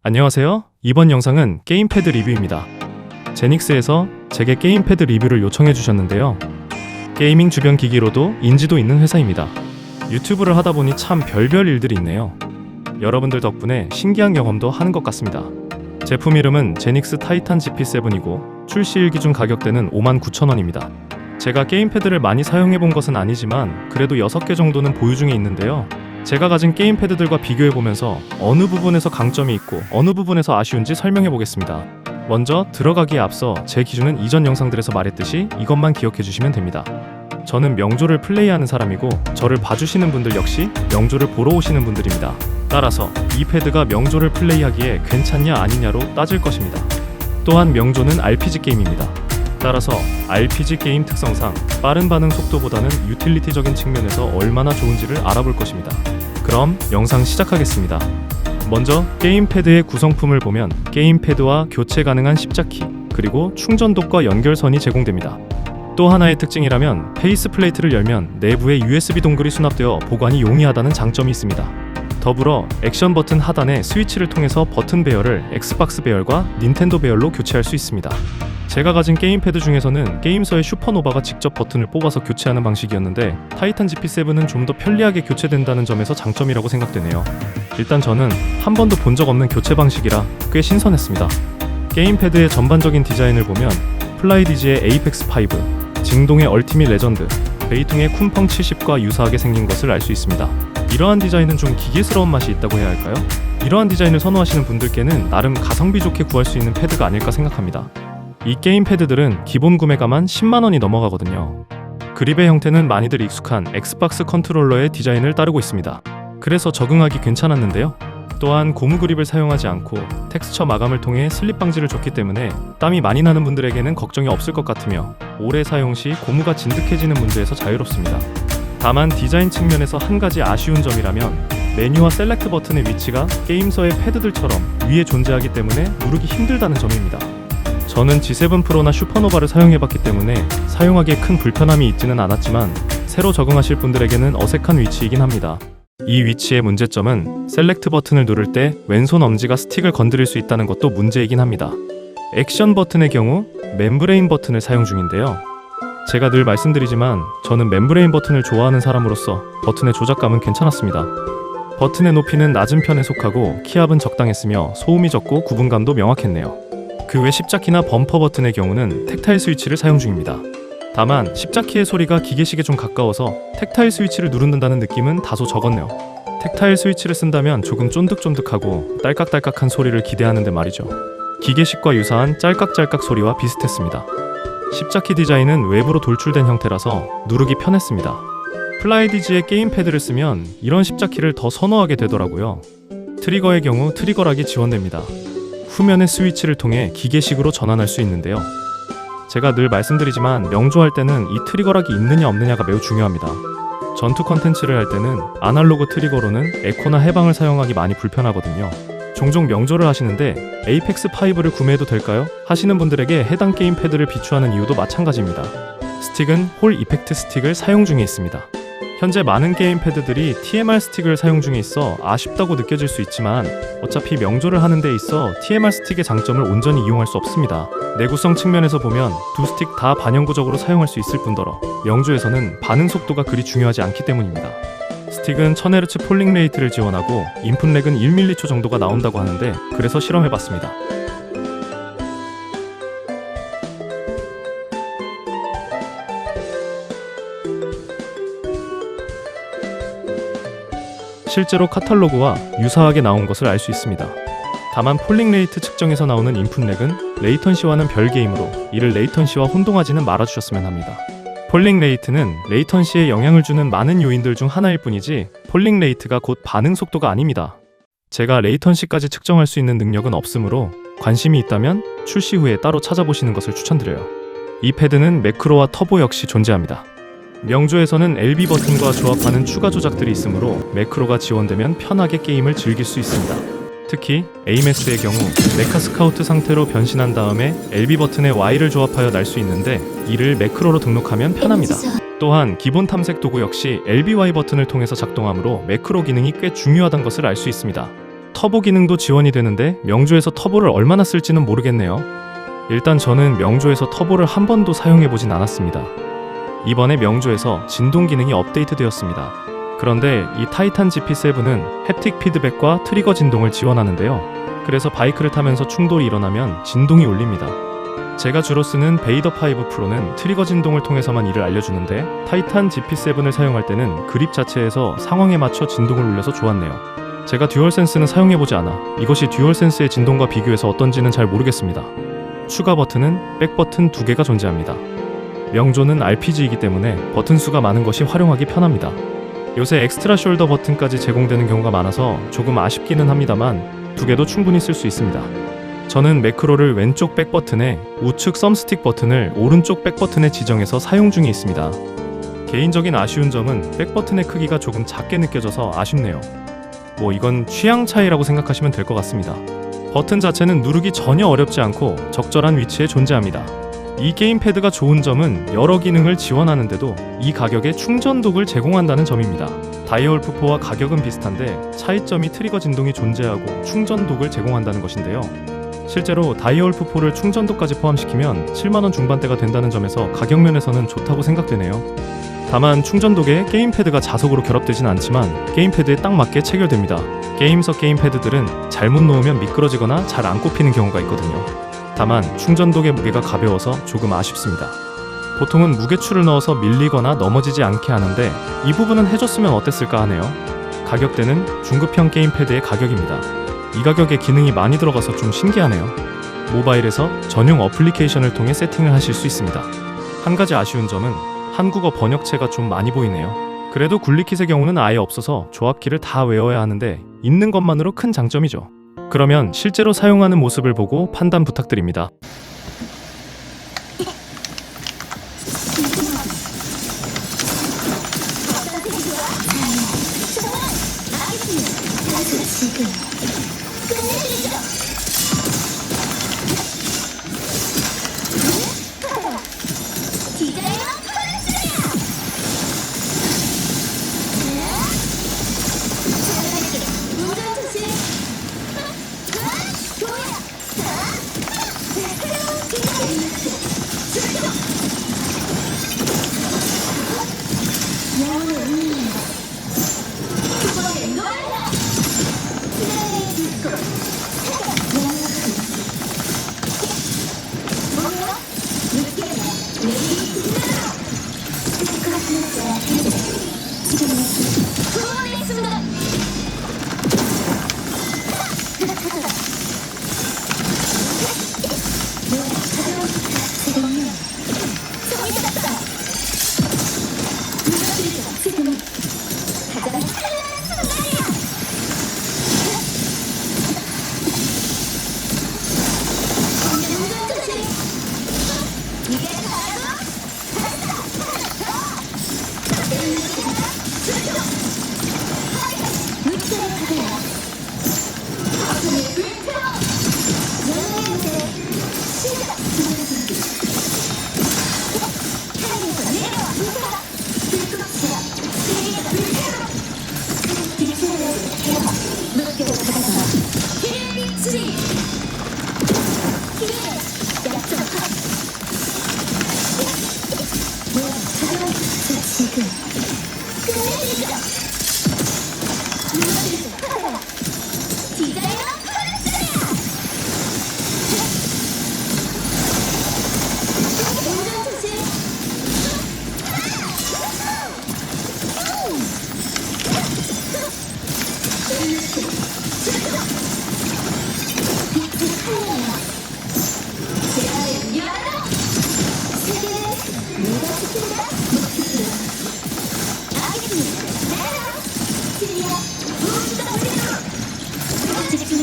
안녕하세요. 이번 영상은 게임패드 리뷰입니다. 제닉스에서 제게 게임패드 리뷰를 요청해 주셨는데요. 게이밍 주변 기기로도 인지도 있는 회사입니다. 유튜브를 하다 보니 참 별별 일들이 있네요. 여러분들 덕분에 신기한 경험도 하는 것 같습니다. 제품 이름은 제닉스 타이탄 GP7이고 출시일 기준 가격대는 59,000원입니다. 제가 게임패드를 많이 사용해 본 것은 아니지만 그래도 6개 정도는 보유 중에 있는데요. 제가 가진 게임패드들과 비교해 보면서 어느 부분에서 강점이 있고 어느 부분에서 아쉬운지 설명해 보겠습니다. 먼저 들어가기에 앞서 제 기준은 이전 영상들에서 말했듯이 이것만 기억해 주시면 됩니다. 저는 명조를 플레이하는 사람이고 저를 봐주시는 분들 역시 명조를 보러 오시는 분들입니다. 따라서 이 패드가 명조를 플레이하기에 괜찮냐 아니냐로 따질 것입니다. 또한 명조는 RPG 게임입니다. 따라서 RPG 게임 특성상 빠른 반응 속도보다는 유틸리티적인 측면에서 얼마나 좋은지를 알아볼 것입니다. 그럼 영상 시작하겠습니다. 먼저 게임패드의 구성품을 보면 게임패드와 교체 가능한 십자키 그리고 충전독과 연결선이 제공됩니다. 또 하나의 특징이라면 페이스 플레이트를 열면 내부에 USB 동글이 수납되어 보관이 용이하다는 장점이 있습니다. 더불어 액션 버튼 하단에 스위치를 통해서 버튼 배열을 엑스박스 배열과 닌텐도 배열로 교체할 수 있습니다. 제가 가진 게임패드 중에서는 게임서의 슈퍼노바가 직접 버튼을 뽑아서 교체하는 방식이었는데 타이탄 GP7은 좀 더 편리하게 교체된다는 점에서 장점이라고 생각되네요. 일단 저는 한 번도 본 적 없는 교체 방식이라 꽤 신선했습니다. 게임패드의 전반적인 디자인을 보면 플라이디지의 에이펙스 5, 징동의 얼티밋 레전드, 베이통의 쿤펑 70과 유사하게 생긴 것을 알 수 있습니다. 이러한 디자인은 좀 기계스러운 맛이 있다고 해야 할까요? 이러한 디자인을 선호하시는 분들께는 나름 가성비 좋게 구할 수 있는 패드가 아닐까 생각합니다. 이 게임 패드들은 기본 구매가만 10만 원이 넘어가거든요. 그립의 형태는 많이들 익숙한 엑스박스 컨트롤러의 디자인을 따르고 있습니다. 그래서 적응하기 괜찮았는데요. 또한 고무 그립을 사용하지 않고 텍스처 마감을 통해 슬립 방지를 줬기 때문에 땀이 많이 나는 분들에게는 걱정이 없을 것 같으며 오래 사용 시 고무가 진득해지는 문제에서 자유롭습니다. 다만 디자인 측면에서 한 가지 아쉬운 점이라면 메뉴와 셀렉트 버튼의 위치가 게임서의 패드들처럼 위에 존재하기 때문에 누르기 힘들다는 점입니다. 저는 G7 프로나 슈퍼노바를 사용해봤기 때문에 사용하기에 큰 불편함이 있지는 않았지만 새로 적응하실 분들에게는 어색한 위치이긴 합니다. 이 위치의 문제점은 셀렉트 버튼을 누를 때 왼손 엄지가 스틱을 건드릴 수 있다는 것도 문제이긴 합니다. 액션 버튼의 경우 멤브레인 버튼을 사용 중인데요. 제가 늘 말씀드리지만 저는 멤브레인 버튼을 좋아하는 사람으로서 버튼의 조작감은 괜찮았습니다. 버튼의 높이는 낮은 편에 속하고 키압은 적당했으며 소음이 적고 구분감도 명확했네요. 그 외 십자키나 범퍼 버튼의 경우는 텍타일 스위치를 사용 중입니다. 다만 십자키의 소리가 기계식에 좀 가까워서 텍타일 스위치를 누른다는 느낌은 다소 적었네요. 텍타일 스위치를 쓴다면 조금 쫀득쫀득하고 딸깍딸깍한 소리를 기대하는데 말이죠. 기계식과 유사한 짤깍짤깍 소리와 비슷했습니다. 십자키 디자인은 외부로 돌출된 형태라서 누르기 편했습니다. 플라이디지의 게임 패드를 쓰면 이런 십자키를 더 선호하게 되더라고요. 트리거의 경우 트리거락이 지원됩니다. 후면의 스위치를 통해 기계식으로 전환할 수 있는데요. 제가 늘 말씀드리지만 명조할 때는 이 트리거락이 있느냐 없느냐가 매우 중요합니다. 전투 컨텐츠를 할 때는 아날로그 트리거로는 에코나 해방을 사용하기 많이 불편하거든요. 종종 명조를 하시는데 에이펙스 5를 구매해도 될까요? 하시는 분들에게 해당 게임 패드를 비추하는 이유도 마찬가지입니다. 스틱은 홀 이펙트 스틱을 사용 중에 있습니다. 현재 많은 게임 패드들이 TMR 스틱을 사용 중에 있어 아쉽다고 느껴질 수 있지만 어차피 명조를 하는 데 있어 TMR 스틱의 장점을 온전히 이용할 수 없습니다. 내구성 측면에서 보면 두 스틱 다 반영구적으로 사용할 수 있을 뿐더러 명조에서는 반응 속도가 그리 중요하지 않기 때문입니다. 스틱은 1000Hz 폴링 레이트를 지원하고 인풋 렉은 1m초 정도가 나온다고 하는데 그래서 실험해봤습니다. 실제로 카탈로그와 유사하게 나온 것을 알 수 있습니다. 다만 폴링 레이트 측정에서 나오는 인풋 렉은 레이턴시와는 별개이므로 이를 레이턴시와 혼동하지는 말아주셨으면 합니다. 폴링 레이트는 레이턴시에 영향을 주는 많은 요인들 중 하나일 뿐이지 폴링 레이트가 곧 반응 속도가 아닙니다. 제가 레이턴시까지 측정할 수 있는 능력은 없으므로 관심이 있다면 출시 후에 따로 찾아보시는 것을 추천드려요. 이 패드는 매크로와 터보 역시 존재합니다. 명조에서는 LB 버튼과 조합하는 추가 조작들이 있으므로 매크로가 지원되면 편하게 게임을 즐길 수 있습니다. 특히 에이메스의 경우 메카 스카우트 상태로 변신한 다음에 LB 버튼에 Y를 조합하여 날 수 있는데 이를 매크로로 등록하면 편합니다. 또한 기본 탐색 도구 역시 LBY 버튼을 통해서 작동하므로 매크로 기능이 꽤 중요하다는 것을 알 수 있습니다. 터보 기능도 지원이 되는데 명조에서 터보를 얼마나 쓸지는 모르겠네요. 일단 저는 명조에서 터보를 한 번도 사용해 보진 않았습니다. 이번에 명조에서 진동 기능이 업데이트되었습니다. 그런데 이 타이탄 GP7은 햅틱 피드백과 트리거 진동을 지원하는데요. 그래서 바이크를 타면서 충돌이 일어나면 진동이 울립니다. 제가 주로 쓰는 베이더 5 프로는 트리거 진동을 통해서만 이를 알려주는데 타이탄 GP7을 사용할 때는 그립 자체에서 상황에 맞춰 진동을 울려서 좋았네요. 제가 듀얼센스는 사용해보지 않아 이것이 듀얼센스의 진동과 비교해서 어떤지는 잘 모르겠습니다. 추가 버튼은 백 버튼 두 개가 존재합니다. 명조는 RPG이기 때문에 버튼 수가 많은 것이 활용하기 편합니다. 요새 엑스트라 숄더 버튼까지 제공되는 경우가 많아서 조금 아쉽기는 합니다만 두 개도 충분히 쓸 수 있습니다. 저는 매크로를 왼쪽 백 버튼에 우측 썸스틱 버튼을 오른쪽 백 버튼에 지정해서 사용 중에 있습니다. 개인적인 아쉬운 점은 백 버튼의 크기가 조금 작게 느껴져서 아쉽네요. 뭐 이건 취향 차이라고 생각하시면 될 것 같습니다. 버튼 자체는 누르기 전혀 어렵지 않고 적절한 위치에 존재합니다. 이 게임패드가 좋은 점은 여러 기능을 지원하는데도 이 가격에 충전독을 제공한다는 점입니다. 다이얼프4와 가격은 비슷한데 차이점이 트리거 진동이 존재하고 충전독을 제공한다는 것인데요. 실제로 다이얼프4를 충전도까지 포함시키면 7만원 중반대가 된다는 점에서 가격 면에서는 좋다고 생각되네요. 다만 충전독에 게임패드가 자석으로 결합되진 않지만 게임패드에 딱 맞게 체결됩니다. 게임석 게임패드들은 잘못 놓으면 미끄러지거나 잘 안 꼽히는 경우가 있거든요. 다만 충전독의 무게가 가벼워서 조금 아쉽습니다. 보통은 무게추를 넣어서 밀리거나 넘어지지 않게 하는데 이 부분은 해줬으면 어땠을까 하네요. 가격대는 중급형 게임 패드의 가격입니다. 이 가격에 기능이 많이 들어가서 좀 신기하네요. 모바일에서 전용 어플리케이션을 통해 세팅을 하실 수 있습니다. 한 가지 아쉬운 점은 한국어 번역체가 좀 많이 보이네요. 그래도 굴리킷의 경우는 아예 없어서 조합키를 다 외워야 하는데 있는 것만으로 큰 장점이죠. 그러면 실제로 사용하는 모습을 보고 판단 부탁드립니다.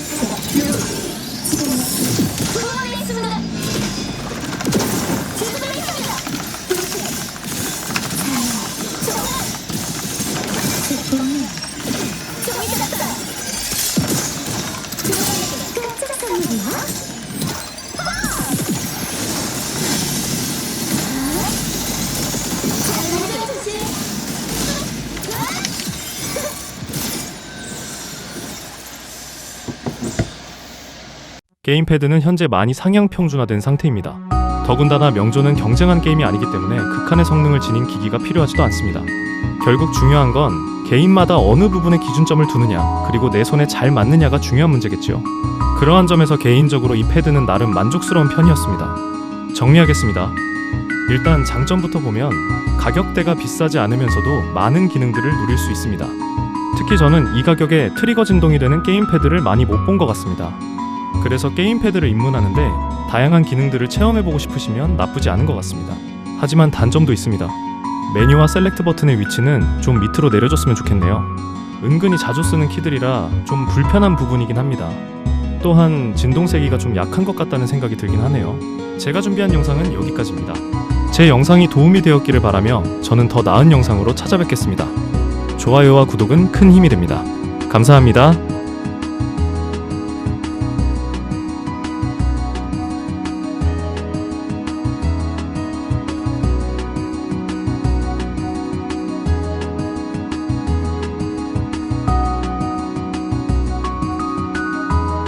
Fuck you. 게임패드는 현재 많이 상향 평준화된 상태입니다. 더군다나 명조는 경쟁한 게임이 아니기 때문에 극한의 성능을 지닌 기기가 필요하지도 않습니다. 결국 중요한 건 개인마다 어느 부분에 기준점을 두느냐, 그리고 내 손에 잘 맞느냐가 중요한 문제겠죠. 그러한 점에서 개인적으로 이 패드는 나름 만족스러운 편이었습니다. 정리하겠습니다. 일단 장점부터 보면 가격대가 비싸지 않으면서도 많은 기능들을 누릴 수 있습니다. 특히 저는 이 가격에 트리거 진동이 되는 게임패드를 많이 못 본 것 같습니다. 그래서 게임패드를 입문하는데 다양한 기능들을 체험해보고 싶으시면 나쁘지 않은 것 같습니다. 하지만 단점도 있습니다. 메뉴와 셀렉트 버튼의 위치는 좀 밑으로 내려줬으면 좋겠네요. 은근히 자주 쓰는 키들이라 좀 불편한 부분이긴 합니다. 또한 진동 세기가 좀 약한 것 같다는 생각이 들긴 하네요. 제가 준비한 영상은 여기까지입니다. 제 영상이 도움이 되었기를 바라며 저는 더 나은 영상으로 찾아뵙겠습니다. 좋아요와 구독은 큰 힘이 됩니다. 감사합니다.